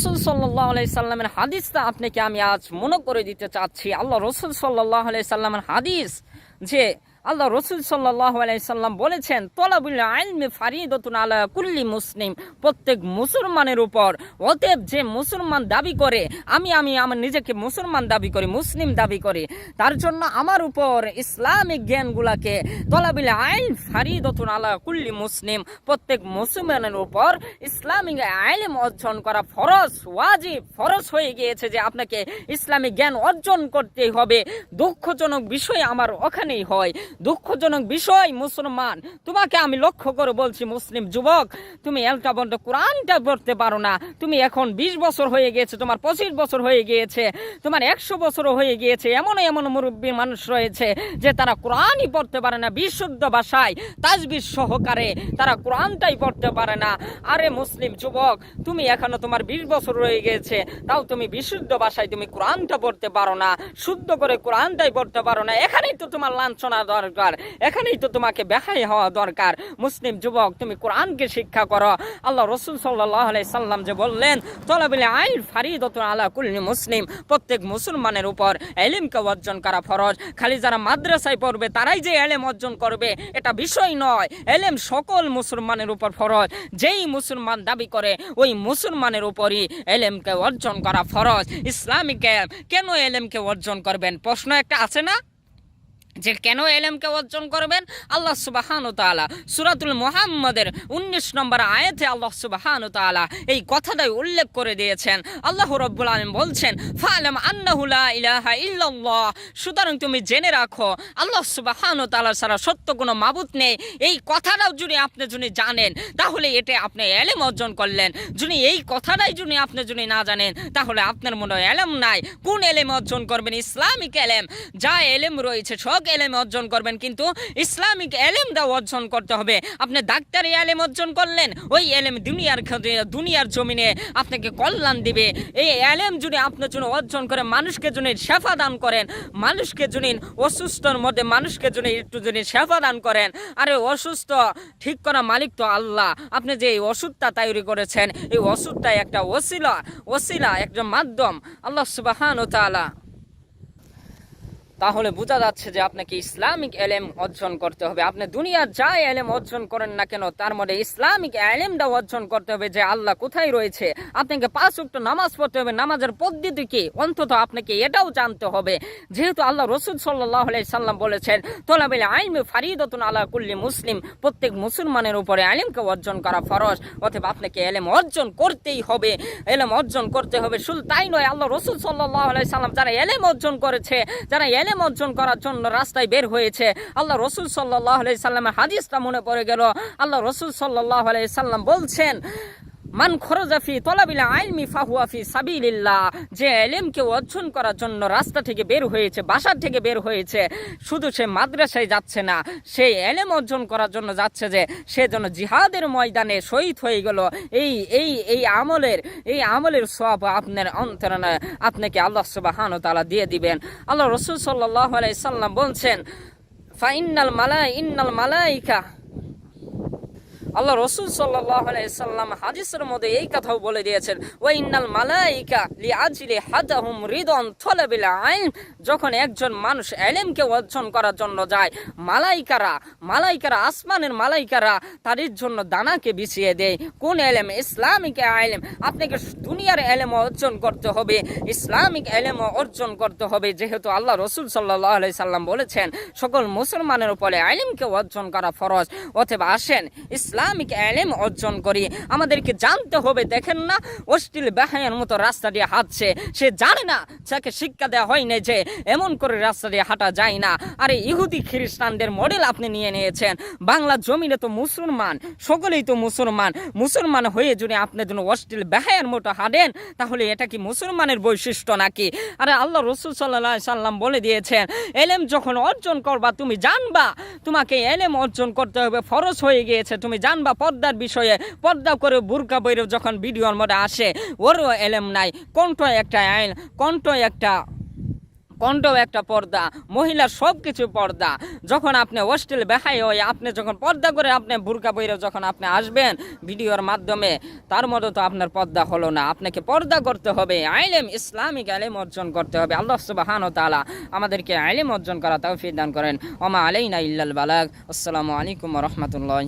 রসুল সাল্লাহ সাল্লামের হাদিসটা আপনাকে আমি আজ মনে করে দিতে চাচ্ছি। আল্লাহ রসুল সাল্লাহ সাল্লামের হাদিস যে আল্লাহ রসুল সাল্লাহ সাল্লাম বলেছেন, তলাবুল আলমে ফারিদতুন আলা কুল্লি মুসলিম। প্রত্যেক মুসলমানের উপর, অতএব যে মুসলমান দাবি করে, আমি আমি আমার নিজেকে মুসলমান দাবি করি, মুসলিম দাবি করি, তার জন্য আমার উপর ইসলামিক জ্ঞানগুলাকে তলাবিল আইন ফারিদতুন আলা কুল্লি মুসলিম, প্রত্যেক মুসলমানের উপর ইসলামিক আইলেম অর্জন করা ফরজ, ওয়াজিব, ফরজ হয়ে গিয়েছে যে আপনাকে ইসলামিক জ্ঞান অর্জন করতে হবে। দুঃখজনক বিষয় আমার ওখানেই হয়। দুঃখজনক বিষয়, মুসলমান। তোমাকে আমি লক্ষ্য করে বলছি, মুসলিম যুবক, তুমি এলটা বন্ধ কোরআনটা পড়তে পারো না। তুমি এখন বিশ বছর হয়ে গিয়েছে, তোমার পঁচিশ বছর হয়ে গিয়েছে, তোমার একশো বছরও হয়ে গিয়েছে, এমন এমন মুরব্বী মানুষ রয়েছে যে তারা কোরআনই পড়তে পারে না, বিশুদ্ধ ভাষায়, তাজবির সহকারে তারা কোরআনটাই পড়তে পারে না। আরে মুসলিম যুবক, তুমি এখনও তোমার বিশ বছর রয়ে গিয়েছে, তাও তুমি বিশুদ্ধ ভাষায় তুমি কোরআনটা পড়তে পারো না, শুদ্ধ করে কোরআনটাই পড়তে পারো না, এখানেই তো তোমার লাঞ্ছনা দরকার। এখানেই তো তোমাকে বেহাই হওয়া দরকার। মুসলিম যুবক, তুমি কোরআনকে শিক্ষা করো। আল্লাহ রসুল সাল্লাহ সাল্লাম যে বললেন, তলাবিলে আইন ফারিদত আলা কুল্লি মুসলিম। প্রত্যেক মুসলমানের উপর এলিমকে অর্জন করা ফরজ। খালি যারা মাদ্রাসায় পড়বে, তারাই যে এলেম অর্জন করবে, এটা বিষয় নয়। এলেম সকল মুসলমানের উপর ফরজ। যেই মুসলমান দাবি করে, ওই মুসলমানের উপরই এলেমকে অর্জন করা ফরজ। ইসলামিক। কেন এলেমকে অর্জন করবেন? প্রশ্ন একটা আছে না? যে কেন এলেমকে অর্জন করবেন? আল্লাহ সুবাহান তালা সুরাতুল মোহাম্মদের উনিশ নম্বর আয়াতে আল্লাহ সুবাহান তালা এই কথাটাই উল্লেখ করে দিয়েছেন। আল্লাহ রব্বুল আলম বলছেন ফালাম আন্নাহুলা ইলাহা ইল্লাল্লাহ। সুতরাং তুমি জেনে রাখো, আল্লাহ সুবাহান তালা ছাড়া সত্য কোনো মাবুত নেই। এই কথাটাও যদি আপনি যদি জানেন, তাহলে এটা আপনি এলেম অর্জন করলেন। যদি এই কথাটাই যদি আপনি যদি না জানেন, তাহলে আপনার মনে এলেম নাই। কোন এলেম অর্জন করবেন? ইসলামিক এলেম। যা এলেম রয়েছে, সব এলেম অর্জন করবেন, কিন্তু ইসলামিক এলেমটা অর্জন করতে হবে। আপনি ডাক্তারি এলেম অর্জন করলেন, ওই এলেম দুনিয়ার দুনিয়ার জমিনে আপনাকে কল্যাণ দিবে। এই এলেম যদি আপনার জন্য অর্জন করে, মানুষকে জন্য সেবা দান করেন, মানুষকে যদি অসুস্থর মধ্যে মানুষকে জন্য একটু যদি সেবা দান করেন, আরে অসুস্থ, ঠিক করা মালিক তো আল্লাহ। আপনি যে এই ওষুধটা তৈরি করেছেন, এই ওষুধটা একটা ওসিলা ওসিলা একটা মাধ্যম। আল্লাহ সুবাহান ও তাআলা তাহলে বোঝা যাচ্ছে যে আপনাকে ইসলামিক এলেম অর্জন করতে হবে। আপনি দুনিয়ার যা এলেম অর্জন করেন না কেন, তার মধ্যে ইসলামিক এলেমটা অর্জন করতে হবে যে আল্লাহ কোথায় রয়েছে। আপনাকে পাঁচ উক্ত নামাজ পড়তে হবে। নামাজের পদ্ধতি কি? অন্তত আপনাকে এটাও জানতে হবে। যেহেতু আল্লাহ রসুল সাল্লাহ সাল্লাম বলেছেন, তোলাবিল আইমে ফারিদতুন আল্লাহ কুল্লি মুসলিম, প্রত্যেক মুসলমানের উপরে আলিমকে অর্জন করা ফরজ অথবা আপনাকে এলেম অর্জন করতেই হবে। এলেম অর্জন করতে হবে। শুধু তাই নয়, আল্লাহ রসুল সাল্লাহ সাল্লাম যারা এলেম অর্জন করেছে, যারা এলেম অর্জন করার জন্য রাস্তায় বের হয়েছে। আল্লাহ রসুল সাল্লাহ সাল্লামের হাদিসটা মনে পড়ে গেল। আল্লাহ রসুল সাল্লাহ সাল্লাম বলছেন মান খরজাফি তলাবিলা আইলমি ফাহুয়াফি সাবিলিল্লাহ। যে এলেমকে অর্জন করার জন্য রাস্তা থেকে বের হয়েছে বাসার থেকে বের হয়েছে, শুধু সে মাদ্রাসায় যাচ্ছে না সেই এলেম অর্জন করার জন্য যাচ্ছে যে, সে যেন জিহাদের ময়দানে শহীদ হয়ে গেল। এই এই এই আমলের এই আমলের সব আপনার অন্তরণে আপনাকে আল্লাহ সুবাহান তালা দিয়ে দিবেন। আল্লাহ রসুল সাল্লাহ সাল্লাম বলছেন ফাইনাল মালা, ইন্নাল মালাইকা আল্লাহ রসুল সাল্লাম হাদিসের মধ্যে এই কথাও বলে দিয়েছেন ওই ইন্নাল মালাইকা লি হাদাহুম রিদন থলাবিল আইন যখন একজন মানুষ এলেমকে অর্জন করার জন্য যায়, মালাইকারা মালাইকারা, আসমানের মালাইকারা তাদের জন্য দানাকে বিছিয়ে দেয়। কোন এলেম? ইসলামিক এলেম। আপনাকে দুনিয়ার এলেম অর্জন করতে হবে। ইসলামিক এলেম অর্জন করতে হবে। যেহেতু আল্লাহ রসুল সাল্লাহ সাল্লাম বলেছেন, সকল মুসলমানের উপরে আলিমকে অর্জন করা ফরজ। অথবা আসেন ইসলামিক এলেম অর্জন করি। আমাদেরকে জানতে হবে, দেখেন না, অশ্লীল বেহায়ের মতো রাস্তা দিয়ে হাঁটছে। সে জানে না, যাকে শিক্ষা দেওয়া হয়নি যে এমন করে রাস্তা দিয়ে হাঁটা যায় না। আরে ইহুদি খ্রিস্টানদের মডেল আপনি নিয়ে নিয়েছেন। বাংলা জমিনে তো মুসলমান, সকলেই তো মুসলমান। মুসলমান হয়ে যদি আপনি যেন অশ্লীল বেহায়ের মতো হাঁটেন, তাহলে এটা কি মুসলমানের বৈশিষ্ট্য নাকি? আরে আল্লাহ রসুল সাল্লাহ সাল্লাম বলে দিয়েছেন, এলেম যখন অর্জন করবা, তুমি জানবা। তোমাকে এলেম অর্জন করতে হবে, ফরজ হয়ে গিয়েছে, তুমি জানবা পর্দার বিষয়ে পর্দা করে বুরকা বৈরব যখন ভিডিওর মধ্যে আসে, ওরও এলেম নাই। কণ্ঠ একটা আইন, কণ্ঠ একটা কণ্ঠও একটা পর্দা, মহিলার সব কিছু পর্দা। যখন আপনি হোস্টেল বেহাই হয়ে আপনি যখন পর্দা করে আপনি বুরকা বইরে যখন আপনি আসবেন ভিডিওর মাধ্যমে, তার মতো তো আপনার পর্দা হলো না। আপনাকে পর্দা করতে হবে, আইলেম ইসলামিক আইলেম অর্জন করতে হবে। আল্লাহ সুবাহান তালা আমাদেরকে আইলেম অর্জন করা তৌফিক দান করেন। ওমা আলাইনা ইল্লাল বালাগ। আসসালামু আলাইকুম রহমতুল্লাহ